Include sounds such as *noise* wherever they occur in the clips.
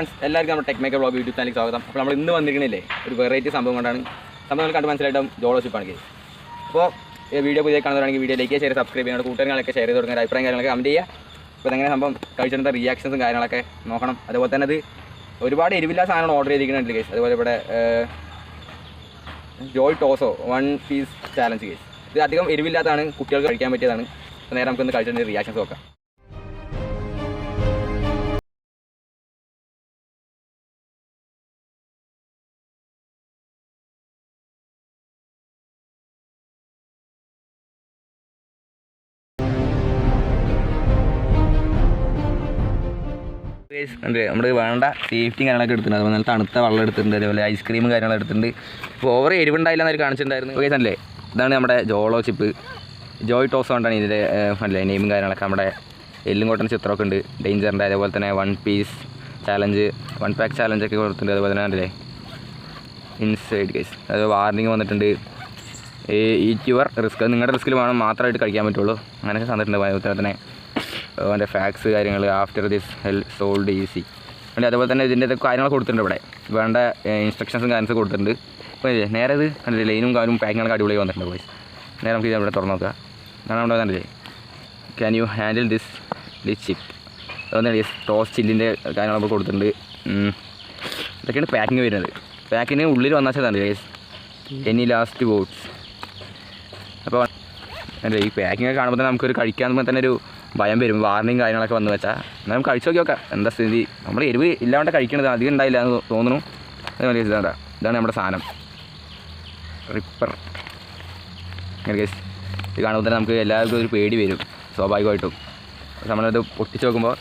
Friends എല്ലാവർക്കും നമ്മുടെ tech maker blog YouTube ചാനലിൽ സ്വാഗതം. അപ്പോൾ നമ്മൾ ഇന്ന് വന്നിരിക്കണില്ലേ ഒരു വെറൈറ്റി സംഭവം കൊണ്ടാണ്. സംഭവം കണ്ട് മനസ്സിലായിട്ടും ജോളോ ആണെങ്കിൽ അപ്പോൾ വീഡിയോ പുതിയ കാണുന്നതാണെങ്കിൽ വീഡിയോ ലൈക്ക് ഷെയർ സബ്സ്ക്രൈബ് ചെയ്യണം കൂട്ടുകാരികളൊക്കെ ഷെയർ ചെയ്ത് കൊടുക്കുന്ന അഭിപ്രായം കാര്യങ്ങളൊക്കെ കമന്റ് ചെയ്യുക. അപ്പോൾ അങ്ങനെ സംഭവം? കഴിച്ചിട്ട് റിയാക്ഷൻസും കാര്യങ്ങളൊക്കെ നോക്കണം. അതുപോലെ തന്നെ അത് ഒരുപാട് എരിവില്ലാ സാധനങ്ങൾ ഓർഡർ ചെയ്തിരിക്കുന്നുണ്ട് കേസ് അതുപോലെ ഇവിടെ ജോയ് ടോസോ വൺ പീസ് ചാലഞ്ച് കേസ് ഇത് അധികം എരിവില്ലാത്തതാണ് കുട്ടികൾക്ക് കഴിക്കാൻ പറ്റിയതാണ്. നേരെ നമുക്കൊന്ന് കഴിച്ചിട്ട് റിയാക്ഷൻസ് നോക്കാം. ഉണ്ട് നമ്മൾ വേണ്ട സേഫ്റ്റി കാര്യങ്ങളൊക്കെ എടുത്തിട്ടുണ്ട്. അതുപോലെ തണുത്ത വെള്ളം എടുത്തിട്ടുണ്ട്. അതേപോലെ ഐസ്ക്രീം കാര്യങ്ങൾ എടുത്തിട്ടുണ്ട്. ഇപ്പോൾ ഓവർ എരിവുണ്ടായില്ല എന്നൊരു കാണിച്ചിട്ടുണ്ടായിരുന്നു. ഓക്കെ അല്ലേ ഇതാണ് നമ്മുടെ ജോളോ ചിപ്പ് ജോയ് ടോസ് കൊണ്ടാണ് ഇതിന്റെ അല്ലേ നെയിമും കാര്യങ്ങളൊക്കെ. നമ്മുടെ എല്ലും കോട്ടൻ ചിത്രമൊക്കെ ഉണ്ട്. ഡേഞ്ചറിന്റെ അതേപോലെ തന്നെ one piece challenge one pack ചാലഞ്ചൊക്കെ കൊടുത്തിട്ടുണ്ട്. അതുപോലെ തന്നെ അല്ലേ ഇൻസൈഡ് കേസ് അത് വാർണിംഗ് വന്നിട്ടുണ്ട്. ഈ യുവർ റിസ്ക് നിങ്ങളുടെ റിസ്കിൽ വേണം മാത്രമായിട്ട് കഴിക്കാൻ പറ്റുള്ളൂ. അങ്ങനെയൊക്കെ തന്നിട്ടുണ്ട്. അതുപോലെ തന്നെ അതിന്റെ ഫാക്സ് കാര്യങ്ങൾ after this hell sold easy പിന്നെ അതുപോലെ തന്നെ ഇതിന്റെ കാര്യങ്ങൾ കൊടുത്തിട്ടുണ്ട് ഇവിടെ. വേണ്ട ഇൻസ്ട്രക്ഷൻസും കാര്യങ്ങളും കൊടുത്തിട്ടുണ്ട്. അപ്പോൾ നേരെ ഇത് കണ്ടില്ലേ ലൈനും കാര്യവും പാക്കിങ്ങൊക്കെ അടിപൊളിയായി വന്നിട്ടുണ്ട് ബോയ്സ് നേരെ നമുക്ക് ഇത് ഇവിടെ തുറന്നു നോക്കുക കാരണം നമ്മുടെ കണ്ടില്ലേ? Can you handle this this chip അതുപോലെ ടോസ് ചില്ലിന്റെ കാര്യങ്ങൾ കൊടുത്തിട്ടുണ്ട്. ഇതൊക്കെയാണ് പാക്കിങ് വരുന്നത്. പാക്കിന് ഉള്ളിൽ വന്നാൽ തന്നെ എനി ലാസ്റ്റ് ബോട്ട്സ് അപ്പോൾ അല്ലേ ഈ പാക്കിംഗ് കാണുമ്പോൾ തന്നെ നമുക്കൊരു കഴിക്കാൻ തന്നെ ഒരു ഭയം വരും. വാർണിങ് കാര്യങ്ങളൊക്കെ വന്നു വെച്ചാൽ എന്നാൽ നമുക്ക് കഴിച്ചു നോക്കി നോക്കാം. എന്താ സ്ഥിതി? നമ്മൾ എരിവ് ഇല്ലാണ്ട് കഴിക്കണത് അധികം ഉണ്ടായില്ല എന്ന് തോന്നുന്നു. അത് വലിയ ഇതാണ് ഇതാണ് നമ്മുടെ സാധനം. റിപ്പർ ഗൈസ് ഇത് കാണുമ്പോൾ തന്നെ നമുക്ക് എല്ലാവർക്കും ഒരു പേടി വരും. സ്വാഭാവികമായിട്ടും. നമ്മളത് പൊട്ടിച്ച് നോക്കുമ്പോൾ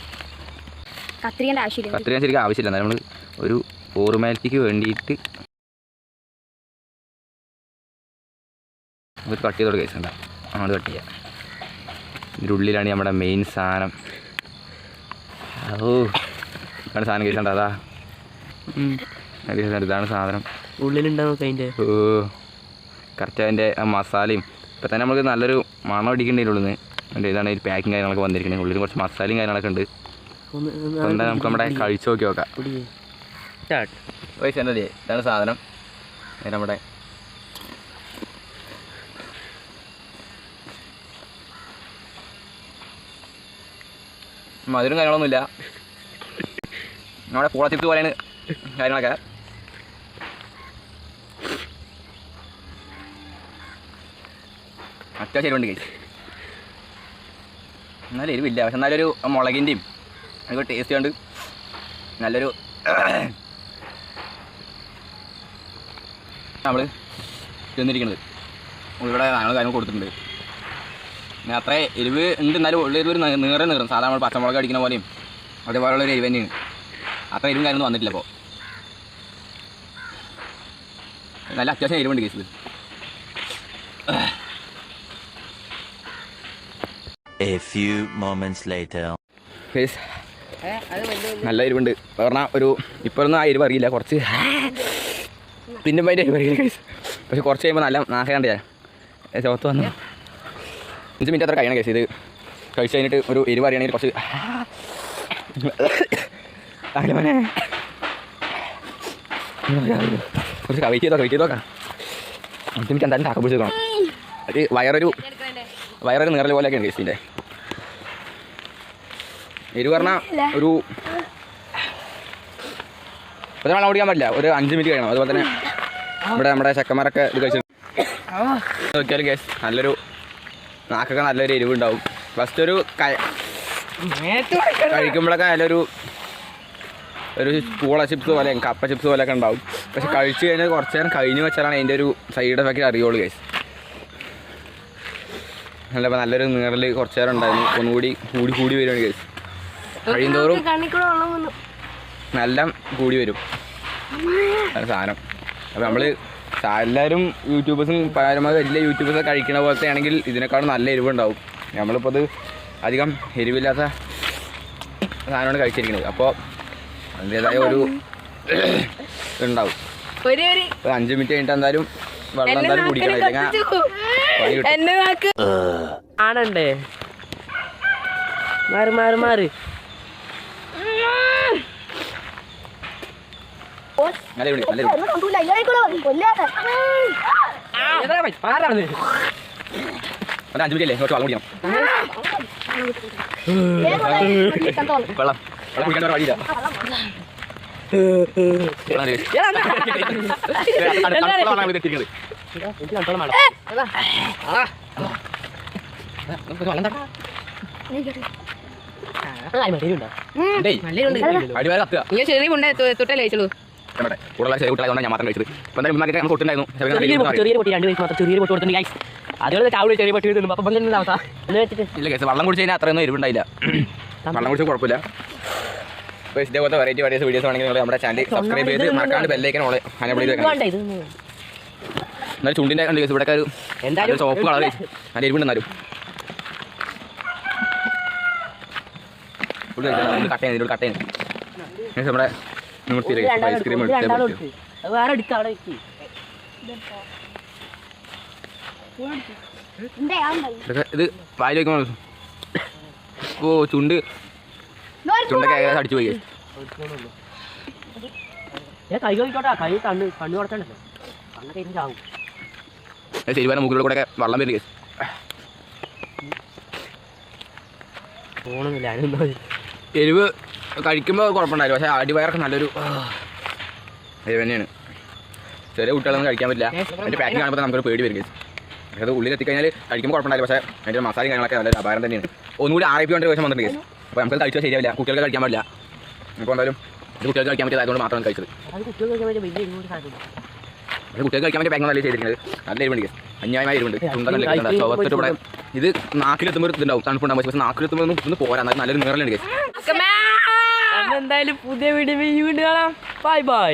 കത്തിരിക്കേണ്ട ആവശ്യമില്ല. ശരിക്കും ആവശ്യമില്ല. നമ്മൾ ഒരു ഫോർമാലിറ്റിക്ക് വേണ്ടിയിട്ട് കട്ട് ചെയ്ത് ഉണ്ടാവും അങ്ങോട്ട് കട്ട് ചെയ്യാം. ഇതിന്റെ ഉള്ളിലാണ് നമ്മുടെ മെയിൻ സാധനം. ഓ ഇതാണ് സാധനം കേസുണ്ട് അതാ. ഇതാണ് സാധനം. ഉള്ളിലുണ്ടാവും അതിന്റെ. ഓ കറക്റ്റ് അതിന്റെ മസാലയും. ഇപ്പം തന്നെ നമുക്ക് നല്ലൊരു മണം അടിക്കേണ്ടതിന്റെ ഉള്ളിൽ നിന്ന് ഇതാണ് ഈ പാക്കിങ് കാര്യങ്ങളൊക്കെ വന്നിരിക്കുന്നത്. ഉള്ളിൽ കുറച്ച് മസാലയും കാര്യങ്ങളൊക്കെ ഉണ്ട്. എന്താ നമുക്ക് നമ്മുടെ കഴിച്ചു നോക്കി നോക്കാം. എന്താ ഇതാണ് സാധനം. നമ്മുടെ മധുരം കാര്യങ്ങളൊന്നുമില്ല. നമ്മുടെ പൂള ചിപ്സ് പോലെയാണ് കാര്യങ്ങളൊക്കെ. അത്യാവശ്യം എരിവുണ്ട് കഴിച്ച് എന്നാലും എരിവില്ല. പക്ഷെ എന്നാലൊരു മുളകിന്റെയും അതൊക്കെ ടേസ്റ്റ് ഉണ്ട് നല്ലൊരു *clears throat* നമ്മൾ ചെന്നിരിക്കുന്നത് ഇവിടെ കാര്യങ്ങൾ കാര്യം കൊടുത്തിട്ടുണ്ട്. അത്ര എരിവ് ഉണ്ട് എന്നാലും ഉള്ള എരിവ് നീറ നീറും. സാധാരണ നമ്മൾ പച്ചമുളക് അടിക്കുന്ന പോലെയും അതേപോലെയുള്ള ഒരു എരിവ് തന്നെയാണ് അത്ര എരിവും കാര്യമൊന്നും വന്നിട്ടില്ല അപ്പോൾ നല്ല അത്യാവശ്യം എരിവുണ്ട് കേസിൽ A few moments later. Guys, നല്ല എരിവുണ്ട്. പറഞ്ഞാൽ ഒരു ഇപ്പോഴൊന്നും ആ എരിവ് അറിയില്ല. കുറച്ച് പിന്നെ അതിന്റെ എരിവ് അറിയില്ല കേസ്. പക്ഷെ കുറച്ച് കഴിയുമ്പോൾ നല്ല നാക്കണ്ടേ ചോത്ത് വന്നു. അഞ്ച് മിനിറ്റ് അത്ര കഴിയണം കേസ് ഇത് കഴിച്ച് കഴിഞ്ഞിട്ട് ഒരു എരിവ് അറിയണമെങ്കിൽ കുറച്ച് അങ്ങനെ കുറച്ച് വെയിറ്റ് ചെയ്തോ വെയിറ്റ് ചെയ്തോക്കാം. അഞ്ച് മിനിറ്റ് എന്തായാലും താക്ക പിടിച്ച് നോക്കണം അത് വയറൊരു വയറൊരു നിറൽ പോലെയൊക്കെയാണ് കേസിന്റെ എരിവ് പറഞ്ഞാൽ ഒരു ഒരു വെള്ളം കുടിക്കാൻ പറ്റില്ല. ഒരു അഞ്ച് മിനിറ്റ് കഴിയണം. അതുപോലെ തന്നെ ഇവിടെ നമ്മുടെ ചെക്കന്മാരൊക്കെ ഇത് കഴിച്ചിട്ട് നോക്കിയാലും കേസ് നല്ലൊരു നാക്കൊക്കെ നല്ലൊരു എരിവുണ്ടാവും. ഫസ്റ്റ് ഒരു കഴിക്കുമ്പോഴൊക്കെ നല്ലൊരു ഒരു പൂള ചിപ്സ് പോലെ കപ്പ ചിപ്സ് പോലെയൊക്കെ ഉണ്ടാവും. പക്ഷെ കഴിച്ചു കഴിഞ്ഞാൽ കുറച്ച് നേരം കഴിഞ്ഞ് വെച്ചാലാണ് അതിന്റെ ഒരു സൈഡ് എഫക്റ്റ് അറിയുള്ളൂ കേസ് നല്ല നല്ലൊരു നീറൽ കുറച്ച് നേരം ഉണ്ടായിരുന്നു. ഒന്നുകൂടി കൂടി കൂടി വരുവാണ് കേസ് കഴിയുന്തോറും നല്ല കൂടി വരും. സാധനം. അപ്പം നമ്മൾ എല്ലാവരും യൂട്യൂബേഴ്സും പരമാവധി വലിയ യൂട്യൂബേഴ്സ് കഴിക്കണ പോലത്തെ ആണെങ്കിൽ ഇതിനേക്കാളും നല്ല എരിവുണ്ടാവും. നമ്മളിപ്പോൾ അത് അധികം എരിവില്ലാത്ത സാധനമാണ് കഴിച്ചിരിക്കുന്നത്. അപ്പോൾ അതിന്റേതായ ഒരു ഉണ്ടാവും ഒരു ഒരു. അഞ്ച് മിനിറ്റ് കഴിഞ്ഞിട്ട് എന്തായാലും വെള്ളം എന്തായാലും കുടിക്കണം. ആണണ്ടേ. മാറി മാറി മാറി നല്ല എരിവുണ്ട് നല്ല എരിവുണ്ട് ഒന്നും കണ്ടൂല ഇല്ലായിക്കോളൂ കൊല്ലാതെ ഒരു അഞ്ച് മിനിറ്റ് അല്ലേ കുറച്ച് വെള്ളം കുടിക്കണം വെള്ളം. വെള്ളം കുടിക്കാൻ വഴിയില്ല. അടിവാരം കത്തുക. ചെറിയ മുണ്ടേ തൊട്ടല്ലേ കഴിച്ചുള്ളൂ ഇവിടെ കൂടുതലുള്ള ചെറിയ കുട്ടികളായതുകൊണ്ട് ഞാൻ മാത്രം കഴിച്ചത്. ഇപ്പം എന്തായാലും ഇന്നൊക്കെ നമുക്ക് കൊട്ടുണ്ടായിരുന്നു ചെറിയ ചെറിയ പൊട്ടി രണ്ട് വയസ്സ് മാത്രം ചെറിയ പൊട്ടി കൊടുത്തിട്ടുണ്ട്. ഗൈസ് അതുപോലെ ചാവളി ചെറിയ പൊട്ടി തിന്നു അപ്പം തന്നെ അവസ്ഥ എന്ന് വെച്ചിട്ട് ഇല്ല കേസ് വെള്ളം കുടിച്ച് കഴിഞ്ഞാൽ അത്രയൊന്നും എരിവുണ്ടായില്ല. വെള്ളം കുടിച്ച് കുഴപ്പമില്ല. അപ്പോൾ ഇതേപോലത്തെ വെറൈറ്റി വെറൈറ്റി വീഡിയോസ് ആണെങ്കിൽ നിങ്ങൾ നമ്മുടെ ചാനൽ സബ്സ്ക്രൈബ് ചെയ്ത് മറക്കാണ്ട് ബെല്ലേക്കാൻ ഓളെ ഇത് എന്നാൽ ചുണ്ടിന്റെ കണ്ട് കേസ് ഇവിടെ ഒരു എന്തായാലും ചോപ്പ് കളർ നല്ല എരിവുണ്ട് എന്നാലും. കട്ട് ചെയ്യുന്നത് ഇതിലൂടെ കട്ട് ചെയ്യുന്നത് നമ്മുടെ ഐസ്ക്രീം വേറെ എടുക്കാം അവിടെ വെക്ക്. ഇതൊക്കെ ഇത് വായിൽ വയ്ക്കുമ്പോൾ ഓ ചുണ്ട്. ചുണ്ടൊക്കെ ഏകദേശം അടിച്ചു പോയി. കൈ കൈ കണ്ണ് കണ്ണ് കൊടുക്കണ്ടല്ലോ കണ്ണൊക്കെ ഇരുന്ന് ചാവും. ശരിവാന മുകളിലൂടെ കൂടെ വെള്ളം ഞാനൊന്നും എരിവ്. കഴിക്കുമ്പോൾ കുഴപ്പമുണ്ടായില്ല പക്ഷേ അടിവയറൊക്കെ നല്ലൊരു തന്നെയാണ് ചെറിയ കുട്ടികളൊന്നും കഴിക്കാൻ പറ്റില്ല. അതിന്റെ പാക്കിംഗ് കാണുമ്പോൾ നമുക്കൊരു പേടി വരും പക്ഷേ അത് ഉള്ളിൽ എത്തിക്കഴിഞ്ഞാൽ കഴിക്കുമ്പോൾ കുഴപ്പമുണ്ടായില്ല പക്ഷേ അതിന്റെ മസാലയും കാര്യങ്ങളൊക്കെ നല്ലൊരു അപാരം തന്നെയാണ്. ഒന്നുകൂടി ആർ ഐ പി കൊണ്ട് വേഷം വന്നിട്ടുണ്ട് കേസ് അപ്പോൾ നമുക്ക് കഴിച്ചാൽ ശരിയാവില്ല. കുട്ടികൾക്ക് കഴിക്കാൻ പറ്റില്ല അപ്പോൾ എന്തായാലും ഇത് കുട്ടികൾക്ക് കഴിക്കാൻ പറ്റിയതായതുകൊണ്ട് മാത്രമാണ് കഴിച്ചത്. പക്ഷേ കുട്ടികൾക്ക് കഴിക്കാൻ പറ്റിയ പാക്കിംഗ് നല്ല ചെയ്തിരിക്കുന്നത്. നല്ല എരിവുണ്ട് കേസ് അന്യായമായ എരിവുണ്ട്. ചുണ്ട നല്ല എരിവുണ്ട്. ചുവത്തിട്ട് ഇവിടെ ഇത് നാക്കിലെത്തുമ്പോൾ ഇതുണ്ടാവും. തണുപ്പുണ്ടാവും പക്ഷേ നാക്കിലെത്തുമ്പോൾ ഒന്നും ഇന്ന് പോരാ. നല്ലൊരു നിറലുണ്ട് കേസ് എന്തായാലും പുതിയ വീഡിയോ വീണ്ടും കാണാം. Bye bye